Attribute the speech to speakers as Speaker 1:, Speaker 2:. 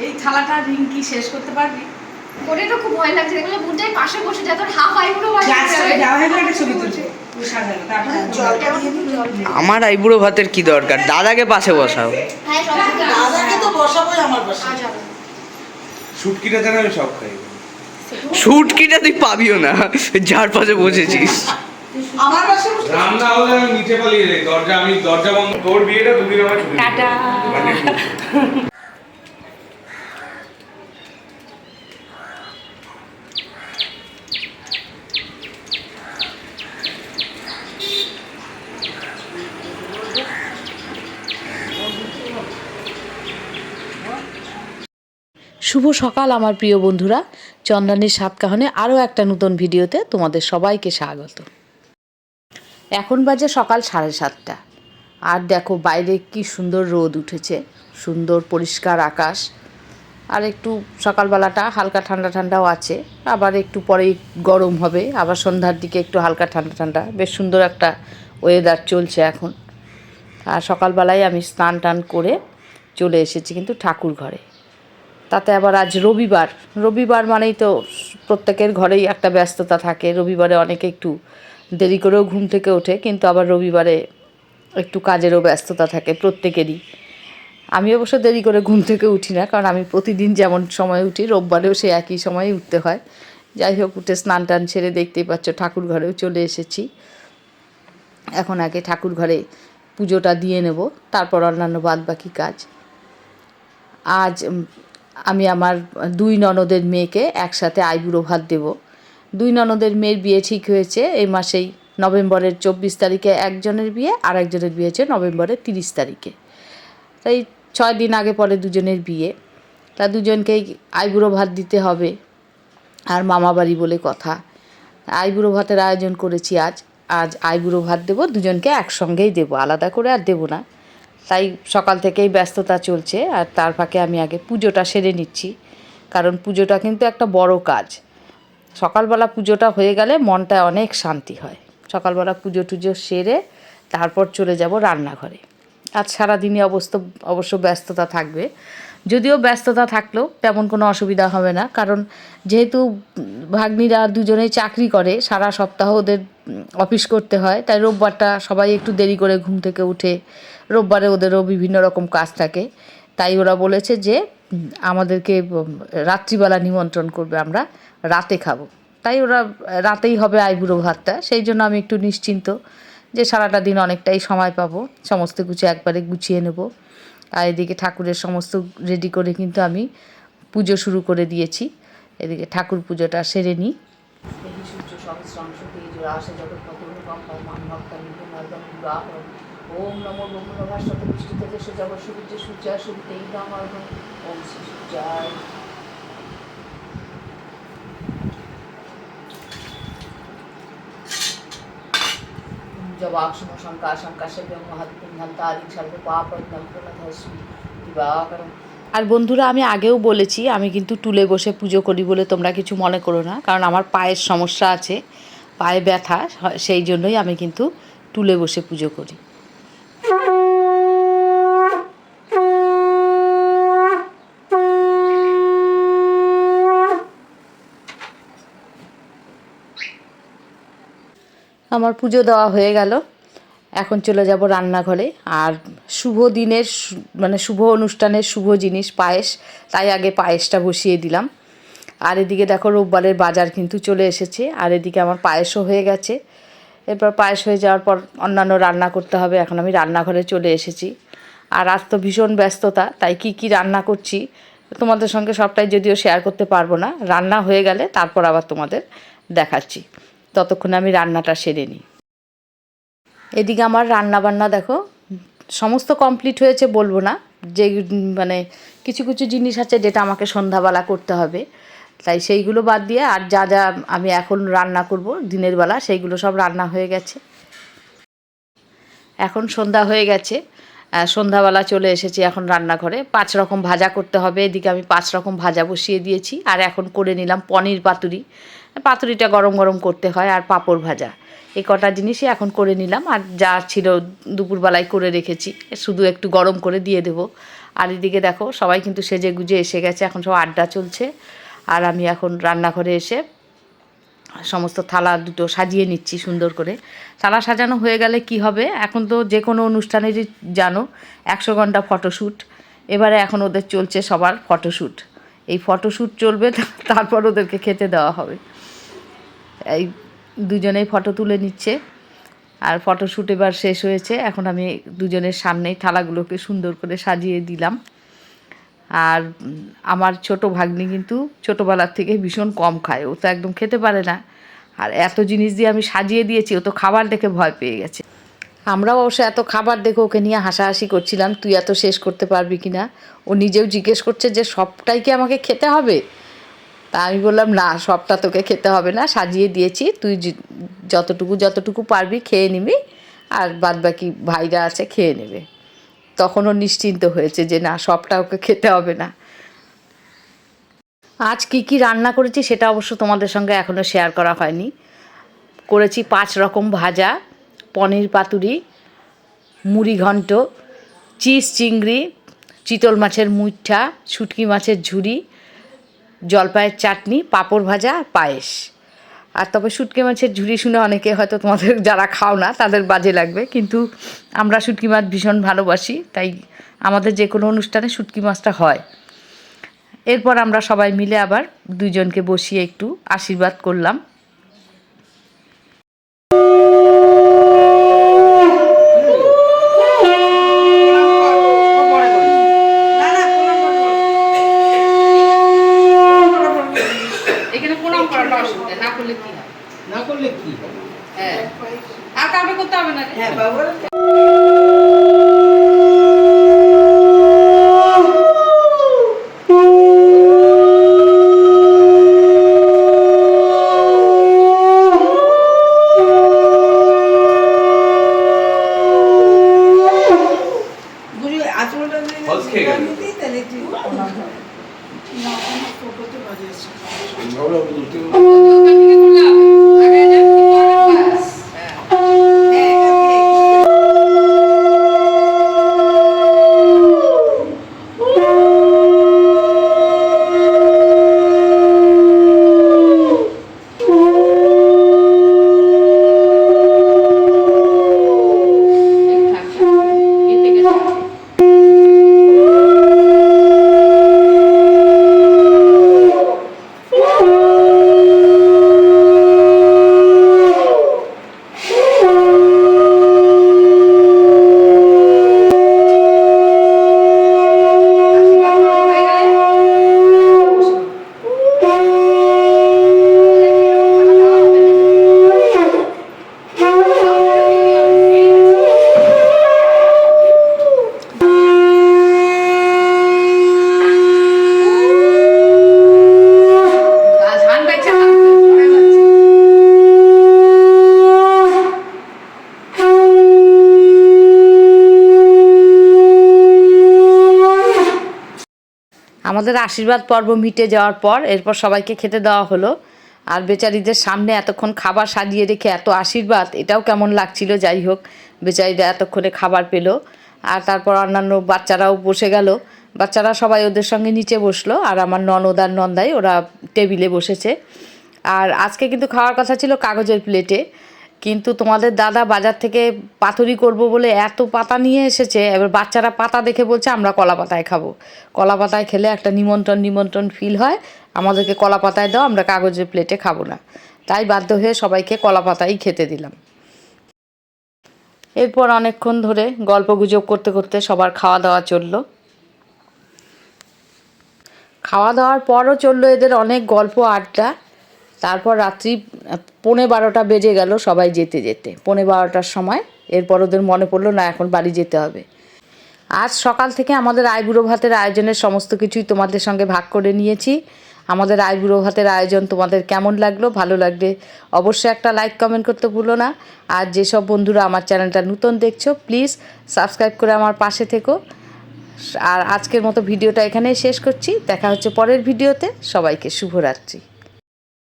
Speaker 1: এই থালাটা রিঙ্কি শেষ করতে পারবি?
Speaker 2: ওটাই তো খুব ভয় লাগছে দেখলে বুনটাই পাশে বসে যায় তোর হাফ
Speaker 1: যাওয়া হয়ে
Speaker 3: আমার আইবুড়ো ভাতের কি দরকার? দাদাকে পাশে বসাও।
Speaker 2: হ্যাঁ সব
Speaker 4: দাদাকে তো বসাবোই আমার পাশে।
Speaker 2: হবে
Speaker 5: শুটকিটা যেন আমি সব খাই।
Speaker 3: শুটকিটা তুই পাবিও না যার পাশে বসেছিস।
Speaker 4: আমার পাশে বসে-
Speaker 5: রান্না হলে আমি নিচে পালিয়ে যাই দরজা আমি দরজা বন্ধ তোর বিয়েটা দুদিন আমার ছুটি
Speaker 1: টাটা।
Speaker 6: শুভ সকাল, আমার প্রিয় বন্ধুরা। চন্দ্রানীর সাতকাহনে আরও একটা নতুন ভিডিওতে তোমাদের সবাইকে স্বাগত। এখন বাজে সকাল সাড়ে সাতটা। আর দেখো, বাইরে কি সুন্দর রোদ উঠেছে, সুন্দর পরিষ্কার আকাশ। আর একটু সকালবেলাটা হালকা ঠান্ডা ঠান্ডাও আছে, আবার একটু পরেই গরম হবে, আবার সন্ধ্যার দিকে একটু হালকা ঠান্ডা ঠান্ডা। বেশ সুন্দর একটা ওয়েদার চলছে এখন। আর সকালবেলায় আমি স্নান টান করে চলে এসেছি কিন্তু ঠাকুর ঘরে তাতে আবার আজ রবিবার। রবিবার মানেই তো প্রত্যেকের ঘরেই একটা ব্যস্ততা থাকে। রবিবারে অনেকে একটু দেরি করেও ঘুম থেকে ওঠে, কিন্তু আবার রবিবারে একটু কাজেরও ব্যস্ততা থাকে প্রত্যেকেরই। আমি অবশ্য দেরি করে ঘুম থেকে উঠি না, কারণ আমি প্রতিদিন যেমন সময় উঠি, রোববারেও সে একই সময়ে উঠতে হয়। যাই হোক, উঠে স্নান টান ছেড়ে দেখতেই পাচ্ছ ঠাকুর ঘরেও চলে এসেছি। এখন আগে ঠাকুর ঘরে পুজোটা দিয়ে নেব, তারপর অন্যান্য বাদ বাকি কাজ। আজ আমি আমার দুই ননদের মেয়েকে একসাথে আইবুড়ো ভাত দেব। দুই ননদের মেয়ের বিয়ে ঠিক হয়েছে, এই মাসেই নভেম্বরের চব্বিশ তারিখে একজনের বিয়ে আর একজনের বিয়ে হচ্ছে নভেম্বরের তিরিশ তারিখে। তাই ছয় দিন আগে পরে দুজনের বিয়ে। তা দুজনকেই আইবুড়ো ভাত দিতে হবে আর মামা বাড়ি বলে কথা। আইবুড়ো ভাতের আয়োজন করেছি আজ আজ আইবুড়ো ভাত দেবো, দুজনকে একসঙ্গেই দেবো, আলাদা করে আর দেবো না। তাই সকাল থেকেই ব্যস্ততা চলছে আর তার ফাঁকে আমি আগে পুজোটা সেরে নিচ্ছি। কারণ পুজোটা কিন্তু একটা বড় কাজ। সকালবেলা পুজোটা হয়ে গেলে মনটা অনেক শান্তি হয়। সকালবেলা পুজো টুজো সেরে তারপর চলে যাব রান্নাঘরে। আর সারাদিনই অবস্থ অবশ্য ব্যস্ততা থাকবে। যদিও ব্যস্ততা থাকলেও তেমন কোনো অসুবিধা হবে না। কারণ যেহেতু ভাগ্নিরা দুজনেই চাকরি করে, সারা সপ্তাহ ওদের অফিস করতে হয়, তাই রোববারটা সবাই একটু দেরি করে ঘুম থেকে উঠে রোববারে ওদেরও বিভিন্ন রকম কাজ থাকে। তাই ওরা বলেছে যে, আমাদেরকে রাত্রিবেলা নিমন্ত্রণ করবে, আমরা রাতে খাব। তাই ওরা রাতেই হবে আইবুড়ো ভাতটা। সেই জন্য আমি একটু নিশ্চিন্ত যে সারাটা দিন অনেকটাই সময় পাবো। সমস্ত কিছু একবারে গুছিয়ে নেব। আর এদিকে ঠাকুরের সমস্ত রেডি করে কিন্তু আমি পুজো শুরু করে দিয়েছি। এদিকে ঠাকুর পুজোটা সেরে নিই। ওম নমো ব্রহ্মণভাস্বত বৃষ্টি থেকে সুজব সূর্য সূর্যায় সুবিতেই নমঃ ওম শ্রী সূর্যায়। আর বন্ধুরা, আমি আগেও বলেছি, আমি কিন্তু টুলে বসে পুজো করি বলে তোমরা কিছু মনে করো না, কারণ আমার পায়ের সমস্যা আছে, পায়ে ব্যথা সেই জন্যই আমি কিন্তু টুলে বসে পুজো করি। আমার পুজো দেওয়া হয়ে গেল। এখন চলে যাব রান্নাঘরে। আর শুভ দিনের মানে শুভ অনুষ্ঠানের শুভ জিনিস, পায়েস। তাই আগে পায়েসটা বসিয়ে দিলাম। আর এদিকে দেখো রোববারের বাজার কিন্তু চলে এসেছে। আর এদিকে আমার পায়েসও হয়ে গেছে। এরপর পায়েস হয়ে যাওয়ার পর অন্যান্য রান্না করতে হবে। এখন আমি রান্নাঘরে চলে এসেছি। আর আজ তো ভীষণ ব্যস্ততা, তাই কি কি রান্না করছি তোমাদের সঙ্গে সবটাই যদিও শেয়ার করতে পারব না। রান্না হয়ে গেলে তারপর আবার তোমাদের দেখাচ্ছি। ততক্ষণে আমি রান্নাটা সেরে নিই। এদিকে আমার রান্না বান্না দেখো, সমস্ত কমপ্লিট হয়েছে বলব না, যে মানে কিছু কিছু জিনিস আছে যেটা আমাকে সন্ধ্যাবেলা করতে হবে। তাই সেইগুলো বাদ দিয়ে আর যা যা আমি এখন রান্না করব দিনের বেলা, সেইগুলো সব রান্না হয়ে গেছে। এখন সন্ধ্যা হয়ে গেছে সন্ধ্যাবেলা চলে এসেছি এখন রান্নাঘরে। পাঁচ রকম ভাজা করতে হবে, এদিকে আমি পাঁচ রকম ভাজা বসিয়ে দিয়েছি। আর এখন করে নিলাম পনির পাতুরি। পাতুরিটা গরম গরম করতে হয় আর পাঁপড় ভাজা। এই কটা জিনিসই এখন করে নিলাম আর যা ছিল দুপুরবেলায় করে রেখেছি। শুধু একটু গরম করে দিয়ে দেবো। আর এদিকে দেখো, সবাই কিন্তু সেজে গুজে এসে গেছে, এখন সব আড্ডা চলছে। আর আমি এখন রান্নাঘরে এসে সমস্ত থালা দুটো সাজিয়ে নিচ্ছি সুন্দর করে। থালা সাজানো হয়ে গেলে কি হবে? এখন তো যে কোনো অনুষ্ঠানেরই জানো, একশো ঘণ্টা ফটোশ্যুট। এবারে এখন ওদের চলছে সবার ফটোশ্যুট। এই ফটোশ্যুট চলবে, তারপর ওদেরকে খেতে দেওয়া হবে। এই দুজনেই ফটো তুলে নিচ্ছে। আর ফটোশ্যুট এবার শেষ হয়েছে। এখন আমি দুজনের সামনেই থালাগুলোকে সুন্দর করে সাজিয়ে দিলাম। আর আমার ছোট ভাগ্নি কিন্তু ছোটোবেলার থেকে ভীষণ কম খায়। ও তো একদম খেতে পারে না। আর এত জিনিস দিয়ে আমি সাজিয়ে দিয়েছি, ও তো খাবার দেখে ভয় পেয়ে গেছে। আমরাও অবশ্য এত খাবার দেখে ওকে নিয়ে হাসাহাসি করছিলাম, তুই এত শেষ করতে পারবি কি না ও নিজেও জিজ্ঞেস করছে যে সবটাই কি আমাকে খেতে হবে? তা আমি বললাম, না, সবটা তোকে খেতে হবে না, সাজিয়ে দিয়েছি। তুই যতটুকু যতটুকু পারবি খেয়ে নিবি, আর বাদ বাকি ভাইরা আছে খেয়ে নেবে। তখনও নিশ্চিন্ত হয়েছে যে, না, সবটা ওকে খেতে হবে না। আজ কি কি রান্না করেছি সেটা অবশ্য তোমাদের সঙ্গে এখনও শেয়ার করা হয়নি। করেছি পাঁচ রকম ভাজা, পনির পাতুরি, মুড়ি ঘন্ট, চিজ চিংড়ি, চিতল মাছের মুইঠা, শুটকি মাছের ঝুড়ি জলপাইয়ের চাটনি, পাঁপড় ভাজা, পায়েস। আর তবে শুটকি মাছের ঝুড়ি শুনে অনেকে হয়তো তোমাদের যারা খাও না, তাদের বাজে লাগবে। কিন্তু আমরা শুটকি মাছ ভীষণ ভালোবাসি, তাই আমাদের যে কোনো অনুষ্ঠানে শুটকি মাছটা হয়। এরপর আমরা সবাই মিলে আবার দুইজনকে বসিয়ে একটু আশীর্বাদ করলাম
Speaker 1: না না প্রণাম করব। এখানে প্রণাম করাটা অসুবিধা না করলে কি হবে
Speaker 7: না করলে কি
Speaker 1: হ্যাঁ। আর কাউকে করতে হবে না। হ্যাঁ
Speaker 4: হ্যাঁ বাবা গুরু আচমনটা যদি
Speaker 5: ফলস খেয়ে গেল।
Speaker 4: নিতি, তাহলে একটু প্রণাম হয়। না, আমার টোটোতে বাজিয়েছে।
Speaker 1: ওখান থেকে করলে হবে। আগে যা কি করার ব্যাস। হ্যাঁ। এতে গেছে। ধান বেচা পরে যাচ্ছে
Speaker 6: আমাদের আশীর্বাদ পর্ব মিটে যাওয়ার পর এরপর সবাইকে খেতে দেওয়া হলো। আর বেচারিদের সামনে এতক্ষণ খাবার সাজিয়ে রেখে এত আশীর্বাদ, এটাও কেমন লাগছিল যাই হোক, বেচারিরা এতক্ষণে খাবার পেল। আর তারপর অন্যান্য বাচ্চারাও বসে গেল। বাচ্চারা সবাই ওদের সঙ্গে নিচে বসল আর আমার ননদ আর নন্দাই ওরা টেবিলে বসেছে। আর আজকে কিন্তু খাওয়ার কথা ছিল কাগজের প্লেটে। কিন্তু তোমাদের দাদা বাজার থেকে পাথরি করব বলে এত পাতা নিয়ে এসেছে, এবার বাচ্চারা পাতা দেখে বলছে, আমরা কলা পাতায় খাব। কলা পাতায় খেলে একটা নিমন্ত্রণ নিমন্ত্রণ ফিল হয়, আমাদেরকে কলা পাতায় দাও, আমরা কাগজের প্লেটে খাব না। তাই বাধ্য হয়ে সবাইকে কলা পাতাই খেতে দিলাম। এরপর অনেকক্ষণ ধরে গল্প গুজব করতে করতে সবার খাওয়া দাওয়া চলল। খাওয়া দাওয়ার পরও চলল এদের অনেক গল্প, আড্ডা। তারপর রাত্রি, পৌনে বারোটা বেজে গেল সবাই যেতে যেতে। পৌনে বারোটার সময় এরপর ওদের মনে পড়ল, না, এখন বাড়ি যেতে হবে। আজ সকাল থেকে আমাদের আইবুড়ো ভাতের আয়োজনের সমস্ত কিছুই তোমাদের সঙ্গে ভাগ করে নিয়েছি। আমাদের আইবুড়ো ভাতের আয়োজন তোমাদের কেমন লাগল, ভালো লাগলে অবশ্যই একটা লাইক, কমেন্ট করতে ভুলো না। আর যেসব বন্ধুরা আমার চ্যানেলটা নতুন দেখছ, প্লিজ সাবস্ক্রাইব করে আমার পাশে থেকো। আর আজকের মতো ভিডিওটা এখানেই শেষ করছি। দেখা হচ্ছে পরের ভিডিওতে। সবাইকে শুভরাত্রি।